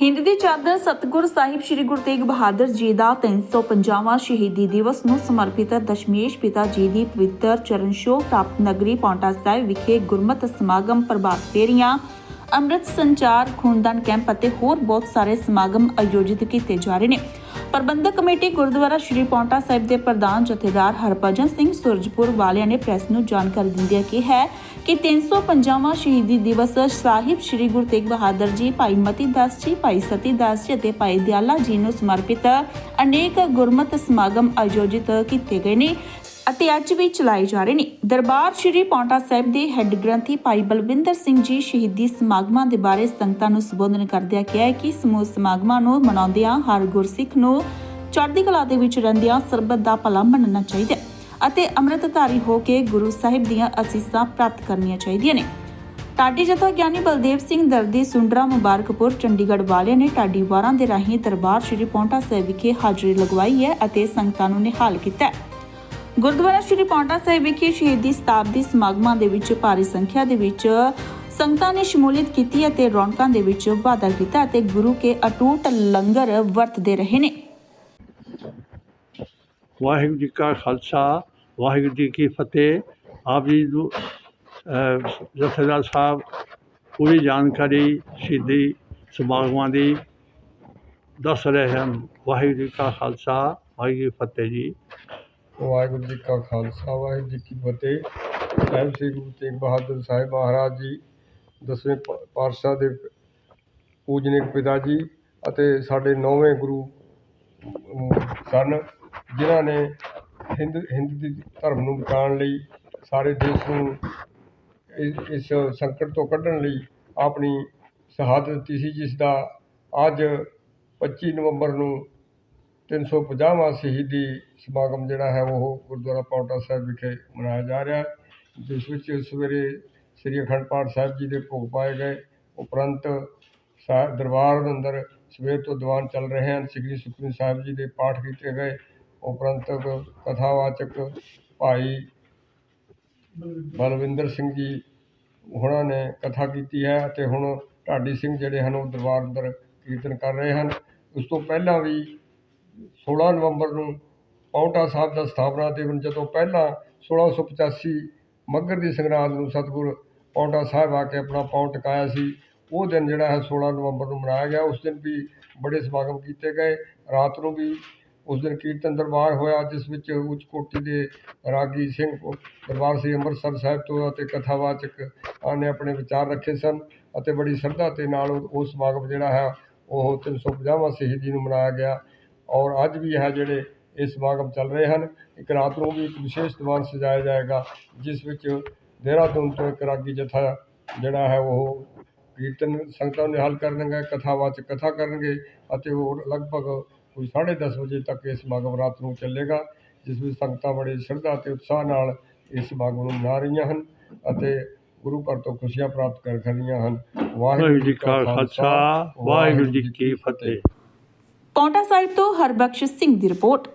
ਹਿੰਦ ਦੀ ਚਾਦਰ ਸਤਿਗੁਰ ਸਾਹਿਬ ਸ੍ਰੀ ਗੁਰੂ ਤੇਗ ਬਹਾਦਰ ਜੀ ਦਾ 350ਵਾਂ ਸ਼ਹੀਦੀ ਦਿਵਸ ਨੂੰ ਸਮਰਪਿਤ ਦਸ਼ਮੇਸ਼ ਪਿਤਾ ਜੀ ਦੀ ਪਵਿੱਤਰ ਚਰਨ ਛੋਹ ਪ੍ਰਾਪਤ ਨਗਰੀ ਪੌਂਟਾ ਸਾਹਿਬ ਵਿਖੇ ਗੁਰਮਤਿ ਸਮਾਗਮ ਪ੍ਰਭਾਤ ਫੇਰੀਆਂ, ਅੰਮ੍ਰਿਤ ਸੰਚਾਰ, ਖੂਨਦਾਨ ਕੈਂਪ ਅਤੇ ਹੋਰ ਬਹੁਤ ਸਾਰੇ ਸਮਾਗਮ ਆਯੋਜਿਤ ਕੀਤੇ ਜਾ ਰਹੇ ਨੇ। ਪ੍ਰਬੰਧਕ ਕਮੇਟੀ ਗੁਰਦੁਆਰਾ ਸ਼੍ਰੀ ਪੌਂਟਾ ਸਾਹਿਬ ਦੇ ਪ੍ਰਧਾਨ ਜਥੇਦਾਰ ਹਰਭਜਨ ਸਿੰਘ ਸੁਰਜਪੁਰ ਵਾਲਿਆਂ ਨੇ ਪ੍ਰੈਸ ਨੂੰ ਜਾਣਕਾਰੀ ਦਿੰਦਿਆਂ ਕਿਹਾ ਹੈ ਕਿ 350ਵਾਂ ਸ਼ਹੀਦੀ ਦਿਵਸ ਸਾਹਿਬ ਸ੍ਰੀ ਗੁਰੂ ਤੇਗ ਬਹਾਦਰ ਜੀ, ਭਾਈ ਮਤੀ ਦਾਸ ਜੀ, ਭਾਈ ਸਤੀ ਦਾਸ ਜੀ ਅਤੇ ਭਾਈ ਦਿਆਲਾ ਜੀ ਨੂੰ ਸਮਰਪਿਤ ਅਨੇਕ ਗੁਰਮਤਿ ਸਮਾਗਮ ਆਯੋਜਿਤ ਕੀਤੇ ਗਏ ਨੇ। ਅਤੇ ਅੱਜ ਵੀ ਚਲਾਏ ਜਾ ਰਹੇ ਨੇ। ਦਰਬਾਰ ਸ਼੍ਰੀ ਪੌਂਟਾ ਸਾਹਿਬ ਦੇ ਹੈੱਡ ਗ੍ਰੰਥੀ ਭਾਈ ਬਲਵਿੰਦਰ ਸਿੰਘ ਜੀ ਸ਼ਹੀਦੀ ਸਮਾਗਮਾਂ ਦੇ ਬਾਰੇ ਸੰਗਤਾਂ ਨੂੰ ਸੰਬੋਧਨ ਕਰਦਿਆਂ ਕਿਹਾ ਕਿ ਸਮੂਹ ਸਮਾਗਮਾਂ ਨੂੰ ਮਨਾਉਂਦਿਆਂ ਹਰ ਗੁਰਸਿੱਖ ਨੂੰ ਚੜ੍ਹਦੀ ਕਲਾ ਦੇ ਵਿੱਚ ਰਹਿੰਦਿਆਂ ਸਰਬੱਤ ਦਾ ਭਲਾ ਮੰਨਣਾ ਚਾਹੀਦਾ ਹੈ ਅਤੇ ਅੰਮ੍ਰਿਤਧਾਰੀ ਹੋ ਕੇ ਗੁਰੂ ਸਾਹਿਬ ਦੀਆਂ ਅਸੀਸਾਂ ਪ੍ਰਾਪਤ ਕਰਨੀਆਂ ਚਾਹੀਦੀਆਂ ਨੇ। ਟਾਡੀ ਜਥਾ ਗਿਆਨੀ ਬਲਦੇਵ ਸਿੰਘ ਦਰਦੀ ਸੁੰਡਰਾ ਮੁਬਾਰਕਪੁਰ, ਚੰਡੀਗੜ੍ਹ ਵਾਲਿਆਂ ਨੇ ਟਾਡੀ ਵਾਰਾਂ ਦੇ ਰਾਹੀਂ ਦਰਬਾਰ ਸ਼੍ਰੀ ਪੌਂਟਾ ਸਾਹਿਬ ਵਿਖੇ ਹਾਜ਼ਰੀ ਲਗਵਾਈ ਹੈ ਅਤੇ ਸੰਗਤਾਂ ਨੂੰ ਨਿਹਾਲ ਕੀਤਾ ਹੈ। ਗੁਰਦੁਆਰਾ ਸ਼੍ਰੀ ਪੌਂਟਾ ਸਾਹਿਬ ਵਿਖੇ ਸ਼ਹੀਦੀ ਸਤਾਬਦੀ ਸਮਾਗਮਾਂ ਦੇ ਵਿੱਚ ਭਾਰੀ ਸੰਖਿਆ ਦੇ ਵਿੱਚ ਸੰਗਤਾਂ ਨੇ ਸ਼ਮੂਲੀਅਤ ਕੀਤੀ ਅਤੇ ਰੌਣਕਾਂ ਦੇ ਵਿੱਚ ਵਾਧਾ ਕੀਤਾ ਅਤੇ ਗੁਰੂ ਕੇ ਅਟੂਟ ਲੰਗਰ ਵਰਤਦੇ ਰਹੇ ਨੇ। ਵਾਹਿਗੁਰੂ ਜੀ ਕਾ ਖਾਲਸਾ, ਵਾਹਿਗੁਰੂ ਜੀ ਕੀ ਫਤਿਹ। ਆਪ ਜੀ ਨੂੰ ਜਥੇਦਾਰ ਸਾਹਿਬ, ਪੂਰੀ ਜਾਣਕਾਰੀ ਸ਼ਹੀਦੀ ਸਮਾਗਮਾਂ ਦੀ ਦੱਸ ਰਹੇ ਹਨ। ਵਾਹਿਗੁਰੂ ਜੀ ਕਾ ਖਾਲਸਾ, ਵਾਹਿਗੁਰੂ ਫਤਿਹ ਜੀ। ਵਾਹਿਗੁਰੂ ਜੀ ਕਾ ਖਾਲਸਾ, ਵਾਹਿਗੁਰੂ ਜੀ ਕੀ ਫਤਿਹ। ਸਾਹਿਬ ਸ੍ਰੀ ਗੁਰੂ ਤੇਗ ਬਹਾਦਰ ਸਾਹਿਬ ਮਹਾਰਾਜ ਜੀ, ਦਸਵੇਂ ਪਾਤਸ਼ਾਹ ਦੇ ਪੂਜਨੀਕ ਪਿਤਾ ਜੀ ਅਤੇ ਸਾਡੇ ਨੌਵੇਂ ਗੁਰੂ ਸਨ, ਜਿਨ੍ਹਾਂ ਨੇ ਹਿੰਦ ਹਿੰਦ ਦੀ ਧਰਮ ਨੂੰ ਬਚਾਉਣ ਲਈ ਸਾਰੇ ਦੇਸ਼ ਨੂੰ ਇਸ ਇਸ ਸੰਕਟ ਤੋਂ ਕੱਢਣ ਲਈ ਆਪਣੀ ਸ਼ਹਾਦਤ ਦਿੱਤੀ ਸੀ, ਜਿਸ ਦਾ ਅੱਜ 25 ਨਵੰਬਰ ਨੂੰ 350ਵਾਂ ਸ਼ਹੀਦੀ ਸਮਾਗਮ ਜਿਹੜਾ ਹੈ ਉਹ ਗੁਰਦੁਆਰਾ ਪੌਂਟਾ ਸਾਹਿਬ ਵਿਖੇ ਮਨਾਇਆ ਜਾ ਰਿਹਾ ਹੈ, ਜਿਸ ਵਿੱਚ ਸਵੇਰੇ ਸ੍ਰੀ ਅਖੰਡ ਪਾਠ ਸਾਹਿਬ ਜੀ ਦੇ ਭੋਗ ਪਾਏ ਗਏ। ਉਪਰੰਤ ਸਾਹਿਬ ਦਰਬਾਰ ਅੰਦਰ ਸਵੇਰ ਤੋਂ ਦੀਵਾਨ ਚੱਲ ਰਹੇ ਹਨ, ਸ੍ਰੀ ਸੁਖਮਨੀ ਸਾਹਿਬ ਜੀ ਦੇ ਪਾਠ ਕੀਤੇ ਗਏ। ਉਪਰੰਤ ਕਥਾਵਾਚਕ ਭਾਈ ਬਲਵਿੰਦਰ ਸਿੰਘ ਜੀ ਉਹਨਾਂ ਨੇ ਕਥਾ ਕੀਤੀ ਹੈ ਅਤੇ ਹੁਣ ਢਾਡੀ ਸਿੰਘ ਜਿਹੜੇ ਹਨ ਉਹ ਦਰਬਾਰ ਅੰਦਰ ਕੀਰਤਨ ਕਰ ਰਹੇ ਹਨ। ਉਸ ਤੋਂ ਪਹਿਲਾਂ ਵੀ 16 ਨਵੰਬਰ ਨੂੰ ਪੌਂਟਾ ਸਾਹਿਬ ਦਾ ਸਥਾਪਨਾ ਦਿਵਸ ਜਦੋਂ ਪਹਿਲਾਂ 1685 ਮੱਘਰ ਦੀ ਸੰਗਰਾਂਦ ਨੂੰ ਸਤਿਗੁਰ ਪੌਂਟਾ ਸਾਹਿਬ ਆ ਕੇ ਆਪਣਾ ਪੌਂ ਟਿਕਾਇਆ ਸੀ, ਉਹ ਦਿਨ ਜਿਹੜਾ ਹੈ 16 ਨਵੰਬਰ ਨੂੰ ਮਨਾਇਆ ਗਿਆ। ਉਸ ਦਿਨ ਵੀ ਬੜੇ ਸਮਾਗਮ ਕੀਤੇ ਗਏ। ਰਾਤ ਨੂੰ ਵੀ ਉਸ ਦਿਨ ਕੀਰਤਨ ਦਰਬਾਰ ਹੋਇਆ, ਜਿਸ ਵਿੱਚ ਉੱਚ ਕੋਟੀ ਦੇ ਰਾਗੀ ਸਿੰਘ, ਦਰਬਾਰ ਸ੍ਰੀ ਅੰਮ੍ਰਿਤਸਰ ਸਾਹਿਬ ਤੋਂ ਅਤੇ ਕਥਾਵਾਚਕ ਨੇ ਆਪਣੇ ਵਿਚਾਰ ਰੱਖੇ ਸਨ ਅਤੇ ਬੜੀ ਸ਼ਰਧਾ ਤੇ ਨਾਲ ਉਹ ਸਮਾਗਮ ਜਿਹੜਾ ਹੈ, ਉਹ 350ਵਾਂ ਸ਼ਹੀਦੀ ਨੂੰ ਮਨਾਇਆ ਗਿਆ। ਔਰ ਅੱਜ ਵੀ ਹੈ ਜਿਹੜੇ ਇਹ ਸਮਾਗਮ ਚੱਲ ਰਹੇ ਹਨ ਇੱਕ ਰਾਤ ਨੂੰ ਵੀ ਇੱਕ ਵਿਸ਼ੇਸ਼ ਦੀਵਾਨ ਸਜਾਇਆ ਜਾਏਗਾ ਜਿਸ ਵਿੱਚ ਦੇਹਰਾਦੂਨ ਤੋਂ ਇੱਕ ਰਾਗੀ ਜਥਾ ਜਿਹੜਾ ਹੈ ਉਹ ਕੀਰਤਨ ਸੰਗਤਾਂ ਨੂੰ ਨਿਹਾਲ ਕਰਨਗੇ ਕਥਾਵਾਚਕ ਕਥਾ ਕਰਨਗੇ ਅਤੇ ਉਹ ਲਗਭਗ ਕੋਈ 10:30 ਵਜੇ ਤੱਕ ਇਹ ਸਮਾਗਮ ਰਾਤ ਨੂੰ ਚੱਲੇਗਾ ਜਿਸ ਵਿੱਚ ਸੰਗਤਾਂ ਬੜੇ ਸ਼ਰਧਾ ਅਤੇ ਉਤਸ਼ਾਹ ਨਾਲ ਇਸ ਸਮਾਗਮ ਨੂੰ ਮਨਾ ਰਹੀਆਂ ਹਨ ਅਤੇ ਗੁਰੂ ਘਰ ਤੋਂ ਖੁਸ਼ੀਆਂ ਪ੍ਰਾਪਤ ਕਰ ਰਹੀਆਂ ਹਨ। ਵਾਹਿਗੁਰੂ ਜੀ ਕਾ ਖਾਲਸਾ ਵਾਹਿਗੁਰੂ ਜੀ ਕੀ ਫਤਿਹ। ਕੌਂਟਾ ਸਾਹਿਬ ਤੋਂ ਹਰਬਖਸ਼ ਸਿੰਘ ਦੀ ਰਿਪੋਰਟ।